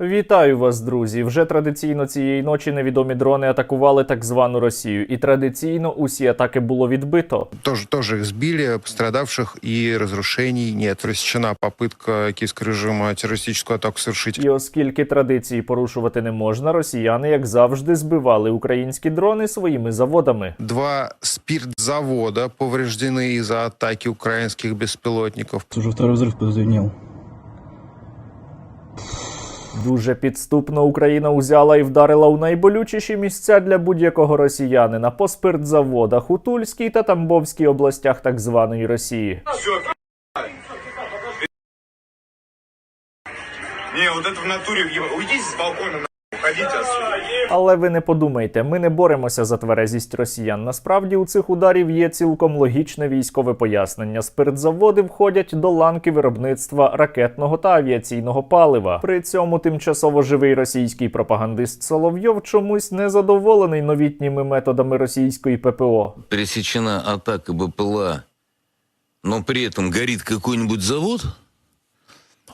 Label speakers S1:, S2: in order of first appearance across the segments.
S1: Вітаю вас, друзі! Вже традиційно цієї ночі невідомі дрони атакували так звану Росію, і традиційно усі атаки було відбито.
S2: Тоже, тоже их сбили, пострадавших и разрушений нет. Рассечена попытка киевского режима террористическую атаку совершить.
S1: І оскільки традиції порушувати не можна, росіяни, як завжди, збивали українські дрони своїми заводами.
S2: Два спиртзавода повреждены из-за атаки украинских беспилотников.
S3: Уже второй взрыв прозвенел.
S1: Дуже підступно Україна узяла і вдарила у найболючіші місця для будь-якого росіянина по спиртзаводах у Тульській та Тамбовській областях так званої Росії.
S4: Не, вот это в натуре Уйдіть с балкона.
S1: Але ви не подумайте, ми не боремося за тверезість росіян. Насправді у цих ударів є цілком логічне військове пояснення. Спиртзаводи входять до ланки виробництва ракетного та авіаційного палива. При цьому тимчасово живий російський пропагандист Соловйов чомусь не задоволений новітніми методами російської ППО.
S5: пересечена атака БПЛА, но при этом горит какой-нибудь завод,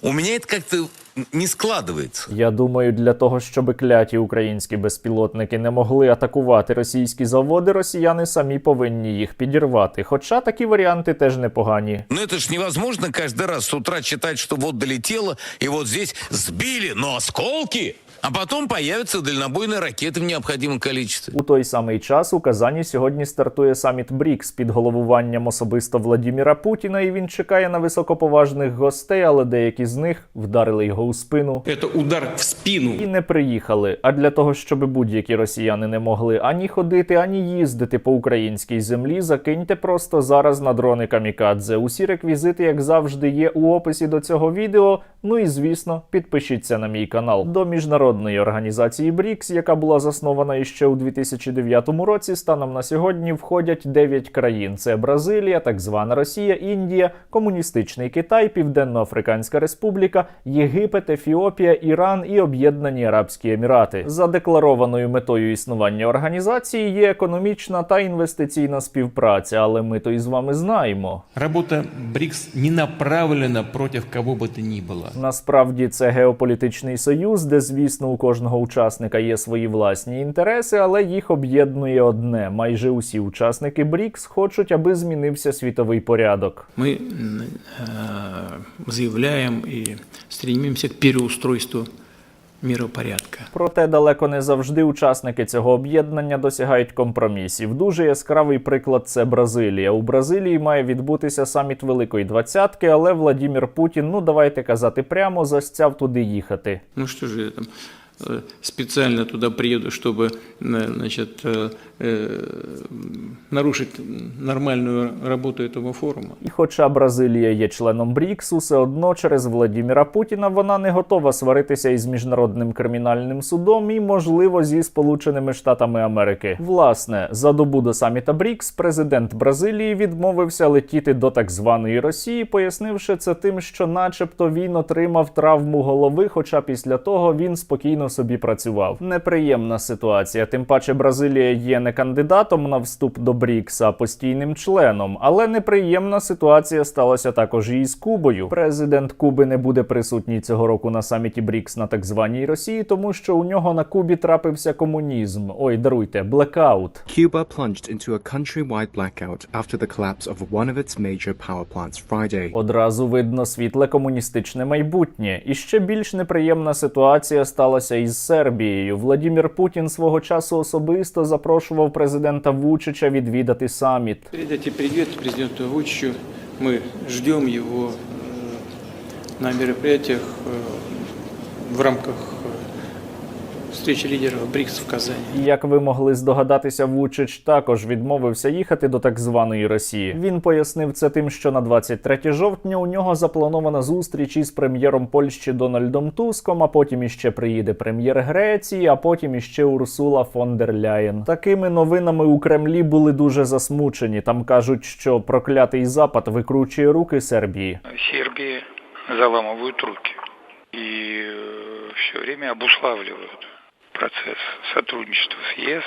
S5: у меня это как-то не складывается.
S1: Я думаю, для того, щоб кляті українські безпілотники не могли атакувати російські заводи, росіяни самі повинні їх підірвати. Хоча такі варіанти теж непогані.
S5: Но это ж невозможно каждый раз с утра читать, что вот долетело, и вот здесь сбили, но осколки, а потом появятся дальнобойные ракеты в необходимом количестве.
S1: У той самий час у Казані сьогодні стартує саміт БРІКС під головуванням особисто Владіміра Путіна, і він чекає на високоповажних гостей, але деякі з них вдарили його у спину.
S6: Это удар в спину.
S1: І не приїхали. А для того, щоб будь-які росіяни не могли ані ходити, ані їздити по українській землі, закиньте просто зараз на дрони камікадзе. Усі реквізити, як завжди, є у описі до цього відео. Ну і звісно, підпишіться на мій канал. До міжнародної організації БРІКС, яка була заснована іще у 2009 році, станом на сьогодні входять 9 країн: це Бразилія, так звана Росія, Індія, комуністичний Китай, Південно-Африканська Республіка, Єгипет, Ефіопія, Іран і Об'єднані Арабські Емірати. За декларованою метою існування організації є економічна та інвестиційна співпраця, але ми то і з вами знаємо.
S6: Работа БРИКС не направлена против кого бы то ни было.
S1: Насправді це геополітичний союз, де, звісно, у кожного учасника є свої власні інтереси, але їх об'єднує одне: майже усі учасники БРІКС хочуть, аби змінився світовий порядок.
S7: Ми м, э, і стрімімося к переустройству миропорядка.
S1: Проте далеко не завжди учасники цього об'єднання досягають компромісів. Дуже яскравий приклад це Бразилія. У Бразилії має відбутися саміт Великої Двадцятки, але Владімір Путін, ну давайте казати прямо, застяв туди їхати.
S7: Ну що ж я там специально туда приеду, чтобы э, значит, э, э, нарушить нормальную работу этого форума.
S1: І хоча Бразилія є членом БРІКСу, все одно через Владіміра Путіна вона не готова сваритися із міжнародним кримінальним судом і, можливо, зі Сполученими Штатами Америки. Власне, за добу до саміта БРІКС президент Бразилії відмовився летіти до так званої Росії, пояснивши це тим, що, начебто, він отримав травму голови, хоча після того він спокійно собі працював. Неприємна ситуація. Тим паче Бразилія є не кандидатом на вступ до БРІКС, а постійним членом. Але неприємна ситуація сталася також і з Кубою. Президент Куби не буде присутній цього року на саміті БРІКС на так званій Росії, тому що у нього на Кубі трапився комунізм. Ой, даруйте, блекаут.
S8: Cuba plunged into a countrywide blackout after the collapse of one of its major power plants Friday.
S1: Одразу видно світле комуністичне майбутнє. І ще більш неприємна ситуація сталася із Сербією. Владімір Путін свого часу особисто запрошував президента Вучича відвідати саміт.
S7: Передайте привет президенту Вучичу. Мы ждем его э, на мероприятиях э, в рамках э, встречи лидеров БРИКС в Казани.
S1: І як ви могли здогадатися, Вучич також відмовився їхати до так званої Росії. Він пояснив це тим, що на 23 жовтня у нього запланована зустріч із прем'єром Польщі Дональдом Туском. А потім іще приїде прем'єр Греції, а потім іще Урсула фон дер Ляєн. Такими новинами у Кремлі були дуже засмучені. Там кажуть, що проклятий запад викручує руки Сербії.
S9: Сербии заламывают руки и все время обуславливают
S3: процесс сотрудничества с ЄС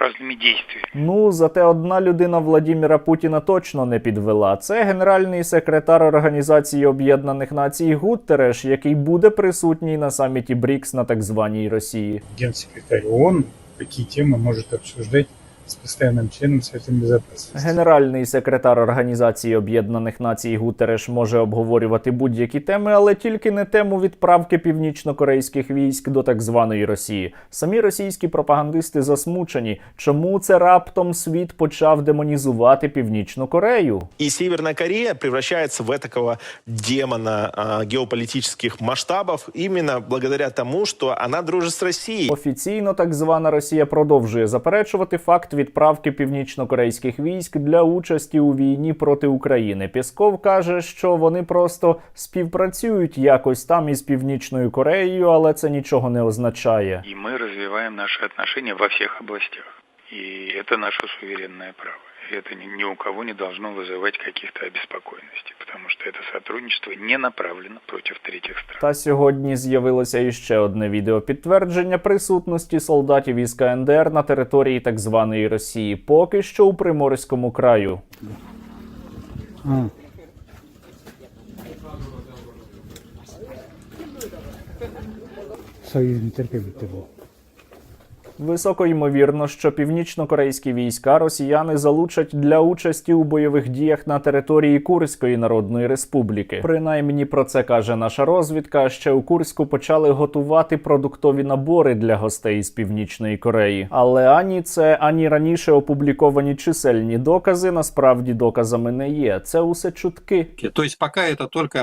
S3: разными действиями.
S1: Ну, зате одна людина Владіміра Путіна точно не підвела. Це генеральний секретар Організації Об'єднаних Націй Гуттереш, який буде присутній на саміті БРІКС на так званій Росії.
S9: Генсекретар ООН теми може может обсуждать с постоянным членом Совета Безопасности.
S1: Генеральний секретар Організації Об'єднаних Націй Гутереш може обговорювати будь-які теми, але тільки не тему відправки північно-корейських військ до так званої Росії. Самі російські пропагандисти засмучені, чому це раптом світ почав демонізувати Північну Корею.
S10: И Северная Корея превращается в такого демона а, геополитических масштабов именно благодаря тому, что она дружит с Россией.
S1: Офіційно так звана Росія продовжує заперечувати факт відправки північно-корейських військ для участі у війні проти України. Пісков каже, що вони просто співпрацюють якось там із північною Кореєю, але це нічого не означає.
S3: И мы развиваем наши отношения во всех областях. И это наше суверенное право. И это ни, ни у кого не должно вызывать каких-то обеспокоенностей, потому что это сотрудничество не направлено против третьих стран.
S1: Та сьогодні з'явилося іще одне відео підтвердження присутності солдатів із КНДР на території так званої Росії, поки що у Приморському краю. Високо ймовірно, що північно-корейські війська росіяни залучать для участі у бойових діях на території Курської Народної Республіки. Принаймні про це каже наша розвідка. Ще у Курську почали готувати продуктові набори для гостей з північної Кореї. Але ані це, ані раніше опубліковані чисельні докази насправді доказами не є. Це усе чутки.
S11: То есть пока это только,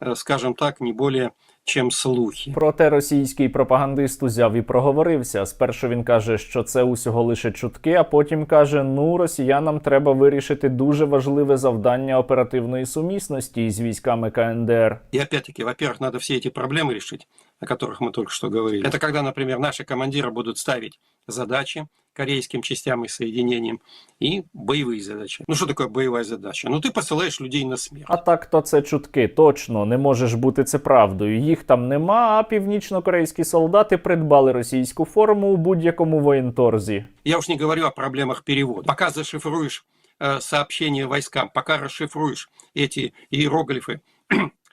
S11: э, скажем так, не более чем слухи.
S1: Проте російський пропагандист узяв і проговорився. Спершу він каже, що це усього лише чутки, а потім каже: ну росіянам треба вирішити дуже важливе завдання оперативної сумісності із військами КНДР.
S11: И опять-таки, во-первых, надо все эти проблемы решить, о которых мы только что говорили. Это когда, например, наши командиры будут ставить задачи корейским частям и соединениям и боевые задачи. Ну что такое боевая задача? Ну ты посылаешь людей на смерть.
S1: А так то це чутки, точно не може ж бути це правдою. Їх там нема. А північно-корейські солдати придбали російську форму у будь-якому воєнторзі.
S11: Я уж не говорю о проблемах перевода. Пока зашифруешь э, сообщения войскам, пока расшифруешь эти иероглифы,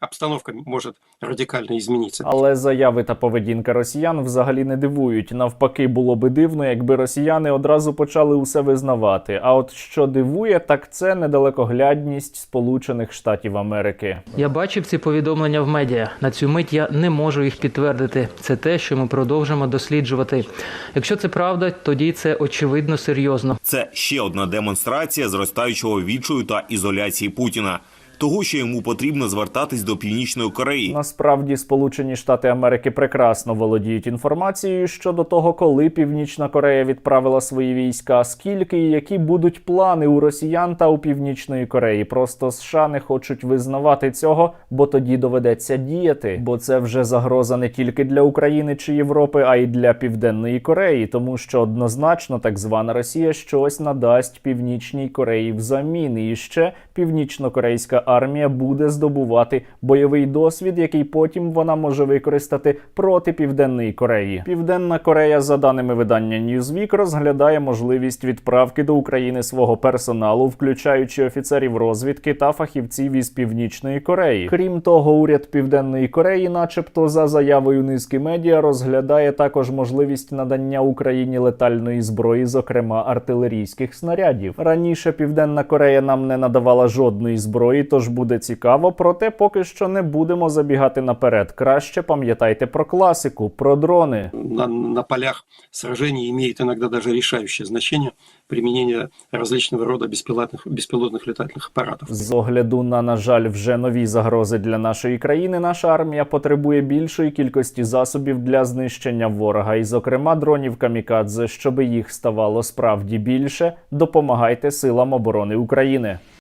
S11: обстановка может радикально измениться.
S1: Але заяви та поведінка росіян взагалі не дивують. Навпаки, було би дивно, якби росіяни одразу почали усе визнавати. А от що дивує, так це недалекоглядність Сполучених Штатів Америки.
S12: Я бачив ці повідомлення в медіа. На цю мить я не можу їх підтвердити. Це те, що ми продовжимо досліджувати. Якщо це правда, тоді це очевидно серйозно.
S13: Це ще одна демонстрація зростаючого відчаю та ізоляції Путіна, того, що йому потрібно звертатись до Північної Кореї.
S1: Насправді, Сполучені Штати Америки прекрасно володіють інформацією щодо того, коли Північна Корея відправила свої війська, скільки і які будуть плани у росіян та у Північної Кореї. Просто США не хочуть визнавати цього, бо тоді доведеться діяти. Бо це вже загроза не тільки для України чи Європи, а й для Південної Кореї, тому що однозначно так звана Росія щось надасть Північній Кореї взамін. І ще північно-корейська армія буде здобувати бойовий досвід, який потім вона може використати проти Південної Кореї. Південна Корея, за даними видання Newsweek, розглядає можливість відправки до України свого персоналу, включаючи офіцерів розвідки та фахівців із Північної Кореї. Крім того, уряд Південної Кореї, начебто, за заявою низки медіа, розглядає також можливість надання Україні летальної зброї, зокрема артилерійських снарядів. Раніше Південна Корея нам не надавала жодної зброї, тож буде цікаво. Проте поки що не будемо забігати наперед. Краще пам'ятайте про класику, про дрони.
S11: На, на полях сражений имеет иногда даже решающее значение применение различного рода беспилотных, беспилотных летательных аппаратов.
S1: З огляду на, на жаль, вже нові загрози для нашої країни, наша армія потребує більшої кількості засобів для знищення ворога, і, зокрема, дронів камікадзе, щоби їх ставало справді більше. Допомагайте силам оборони України.